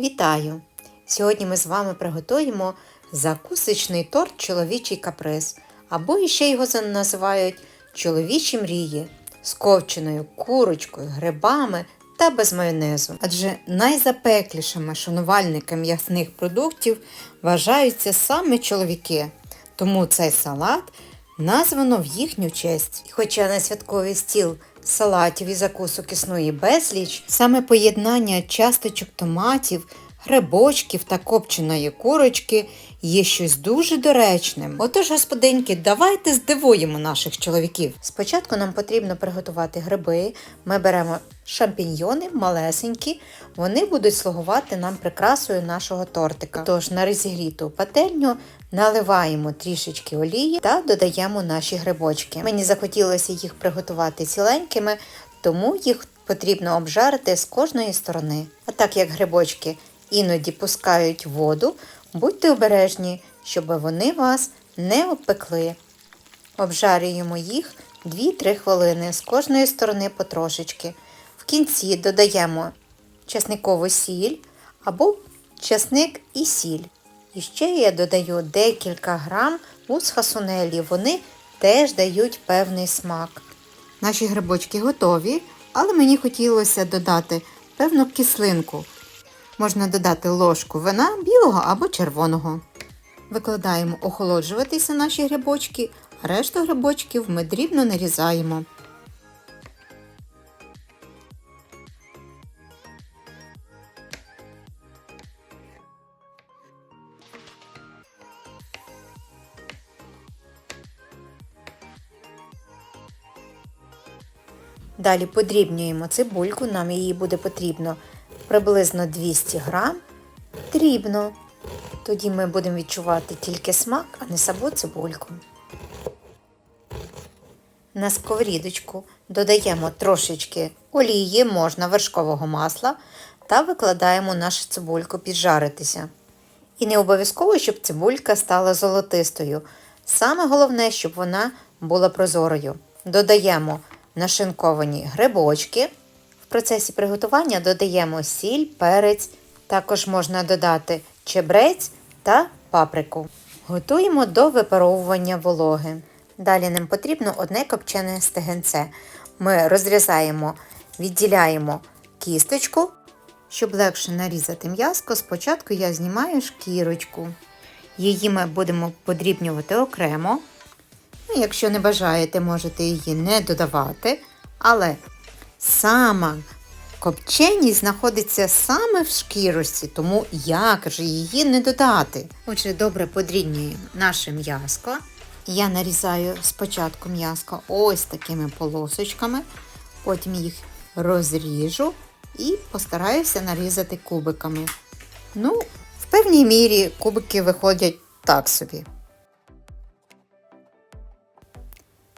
Вітаю! Сьогодні ми з вами приготуємо закусочний торт чоловічий каприз, або іще його називають чоловічі мрії з ковченою курочкою, грибами та без майонезу. Адже найзапеклішими шанувальниками м'ясних продуктів вважаються саме чоловіки. Тому цей салат названо в їхню честь. Хоча на святковий стіл салатів і закусок існує безліч, саме поєднання часточок томатів, грибочків та копченої курочки є щось дуже доречним. Отож, господинки, давайте здивуємо наших чоловіків. Спочатку нам потрібно приготувати гриби. Ми беремо шампіньйони малесенькі, вони будуть слугувати нам прикрасою нашого тортика. Тож на розігріту пательню наливаємо трішечки олії та додаємо наші грибочки. Мені захотілося їх приготувати ціленькими, тому їх потрібно обжарити з кожної сторони. А так як грибочки іноді пускають воду, будьте обережні, щоб вони вас не обпекли. Обжарюємо їх 2-3 хвилини з кожної сторони потрошечки. В кінці додаємо часникову сіль або часник і сіль. І ще я додаю декілька грам мусхасунелі, вони теж дають певний смак. Наші грибочки готові, але мені хотілося додати певну кислинку. Можна додати ложку вина білого або червоного. Викладаємо охолоджуватися наші грибочки, а решту грибочків ми дрібно нарізаємо. Далі подрібнюємо цибульку, нам її буде потрібно приблизно 200 грам. Дрібно. Тоді ми будемо відчувати тільки смак, а не саму цибульку. На сковорідочку додаємо трошечки олії, можна вершкового масла та викладаємо нашу цибульку піджаритися. І не обов'язково, щоб цибулька стала золотистою. Саме головне, щоб вона була прозорою. Додаємо нашинковані грибочки. В процесі приготування додаємо сіль, перець, також можна додати чебрець та паприку. Готуємо до випаровування вологи. Далі нам потрібно одне копчене стегенце. Ми розрізаємо, відділяємо кісточку. Щоб легше нарізати м'яско, спочатку я знімаю шкірочку. Її ми будемо подрібнювати окремо. Ну, якщо не бажаєте, можете її не додавати. Але сама копченість знаходиться саме в шкірості, тому як же її не додати? Отже, добре подрібнюємо наше м'яско. Я нарізаю спочатку м'яско ось такими полосочками, потім їх розріжу і постараюся нарізати кубиками. Ну, в певній мірі кубики виходять так собі.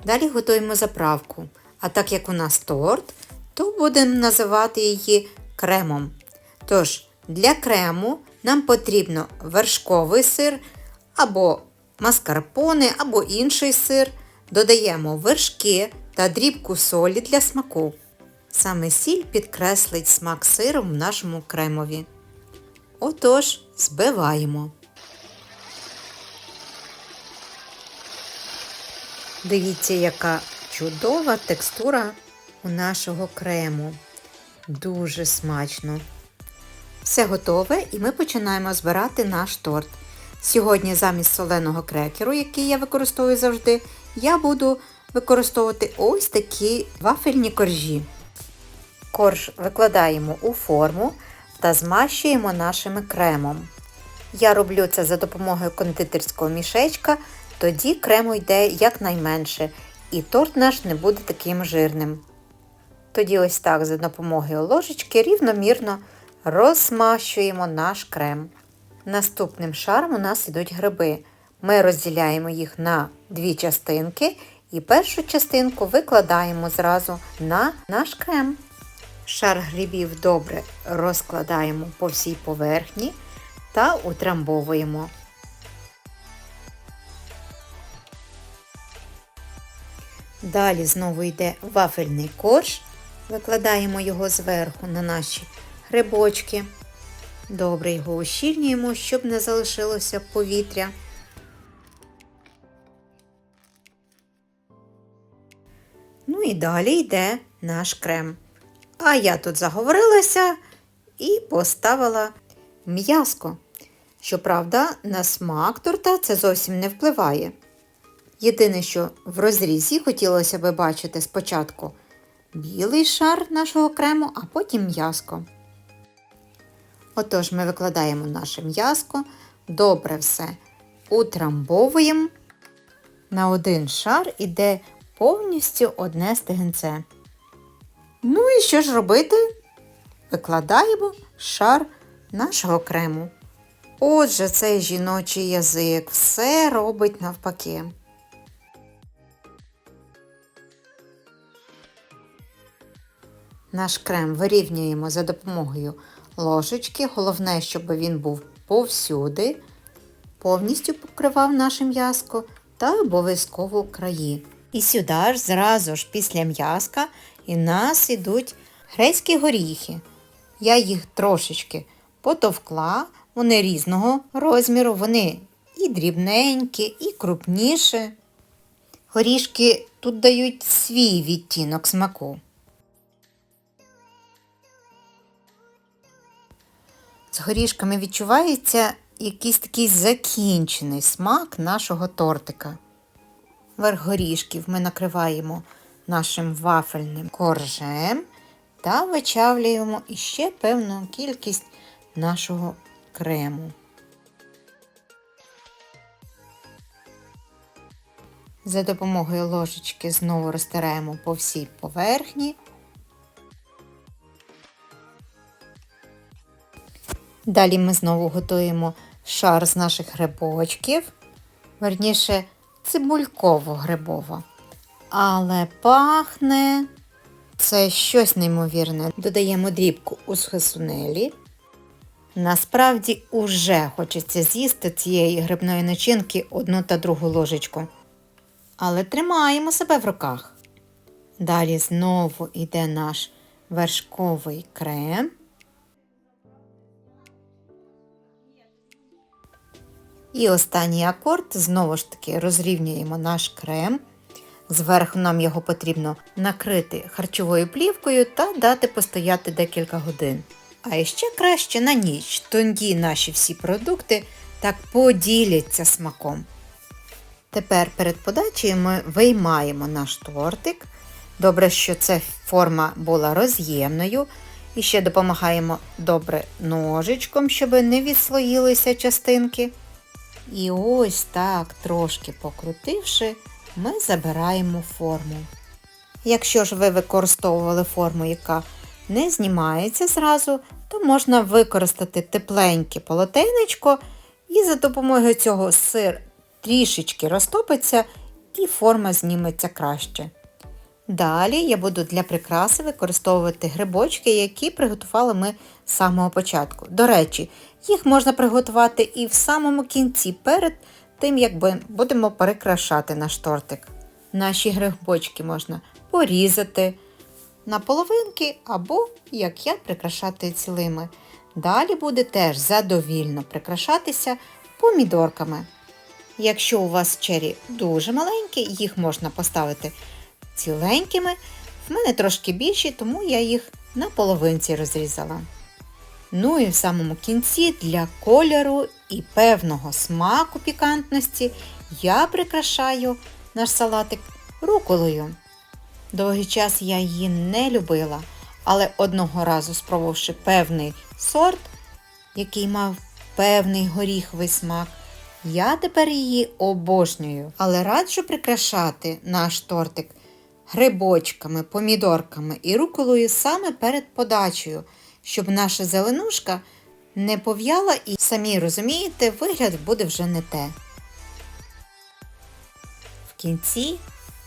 Далі готуємо заправку. А так як у нас торт, то будемо називати її кремом. Тож, для крему нам потрібно вершковий сир або маскарпоне, або інший сир. Додаємо вершки та дрібку солі для смаку. Саме сіль підкреслить смак сиру в нашому кремові. Отож, збиваємо. Дивіться, яка чудова текстура у нашого крему. Дуже смачно. Все готове і ми починаємо збирати наш торт. Сьогодні замість соленого крекеру, який я використовую завжди, я буду використовувати ось такі вафельні коржі. Корж викладаємо у форму та змащуємо нашим кремом. Я роблю це за допомогою кондитерського мішечка, тоді крему йде якнайменше, і торт наш не буде таким жирним. Тоді ось так за допомогою ложечки рівномірно розмащуємо наш крем. Наступним шаром у нас йдуть гриби. Ми розділяємо їх на дві частинки і першу частинку викладаємо зразу на наш крем. Шар грибів добре розкладаємо по всій поверхні та утрамбовуємо. Далі знову йде вафельний корж. Викладаємо його зверху на наші грибочки. Добре його ущільнюємо, щоб не залишилося повітря. Ну і далі йде наш крем. А я тут заговорилася і поставила м'язко. Щоправда, на смак торта це зовсім не впливає. Єдине, що в розрізі хотілося би бачити спочатку білий шар нашого крему, а потім м'язко. Отож, ми викладаємо наше м'язко, добре все утрамбовуємо. На один шар іде повністю одне стегенце. Ну і що ж робити? Викладаємо шар нашого крему. Отже, цей жіночий язик все робить навпаки. Наш крем вирівнюємо за допомогою ложечки. Головне, щоб він був повсюди, повністю покривав наше м'язко та обов'язково краї. І сюди ж зразу ж після м'язка і нас ідуть грецькі горіхи. Я їх трошечки потовкла, вони різного розміру, вони і дрібненькі, і крупніші. Горішки тут дають свій відтінок смаку. З горішками відчувається якийсь такий закінчений смак нашого тортика. Верх горішків ми накриваємо нашим вафельним коржем та вичавлюємо іще певну кількість нашого крему. За допомогою ложечки знову розтираємо по всій поверхні. Далі ми знову готуємо шар з наших грибочків, верніше цибульково-грибово. Але пахне це щось неймовірне. Додаємо дрібку у схисунелі. Насправді уже хочеться з'їсти цієї грибної начинки одну та другу ложечку. Але тримаємо себе в руках. Далі знову йде наш вершковий крем. І останній акорд знову ж таки розрівнюємо наш крем. Зверху нам його потрібно накрити харчовою плівкою та дати постояти декілька годин. А ще краще на ніч, тоді наші всі продукти так поділяться смаком. Тепер перед подачею ми виймаємо наш тортик. Добре, що ця форма була роз'ємною. І ще допомагаємо добре ножичком, щоб не відслоїлися частинки. І ось так, трошки покрутивши, ми забираємо форму. Якщо ж ви використовували форму, яка не знімається зразу, то можна використати тепленьке полотенечко і за допомогою цього сир трішечки розтопиться і форма зніметься краще. Далі я буду для прикраси використовувати грибочки, які приготували ми з самого початку. До речі, їх можна приготувати і в самому кінці, перед тим, як будемо перекрашати наш тортик. Наші грибочки можна порізати на половинки або, як я, прикрашати цілими. Далі буде теж задовільно прикрашатися помідорками. Якщо у вас чері дуже маленькі, їх можна поставити ціленькими. В мене трошки більші, тому я їх на половинці розрізала. Ну і в самому кінці для кольору і певного смаку пікантності я прикрашаю наш салатик руколою. Довгий час я її не любила, але одного разу спробувавши певний сорт, який мав певний горіховий смак, я тепер її обожнюю. Але раджу прикрашати наш тортик грибочками, помідорками і руколою саме перед подачею, щоб наша зеленушка не пов'яла і, самі розумієте, вигляд буде вже не те. В кінці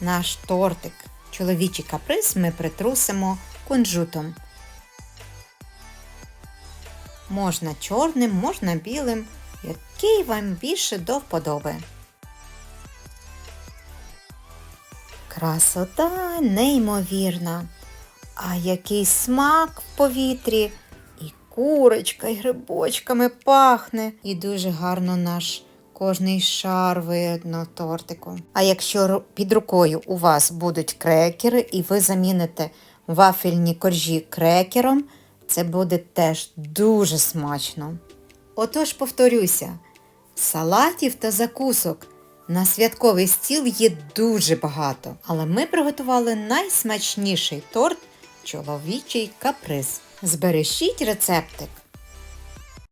наш тортик, чоловічий каприз ми притрусимо кунжутом. Можна чорним, можна білим, який вам більше до вподоби. Красота неймовірна. А який смак в повітрі і курочка і грибочками пахне. І дуже гарно наш кожний шар видно тортику. А якщо під рукою у вас будуть крекери, і ви заміните вафельні коржі крекером, це буде теж дуже смачно. Отож, повторюся, салатів та закусок на святковий стіл є дуже багато, але ми приготували найсмачніший торт чоловічий каприз. Збережіть рецептик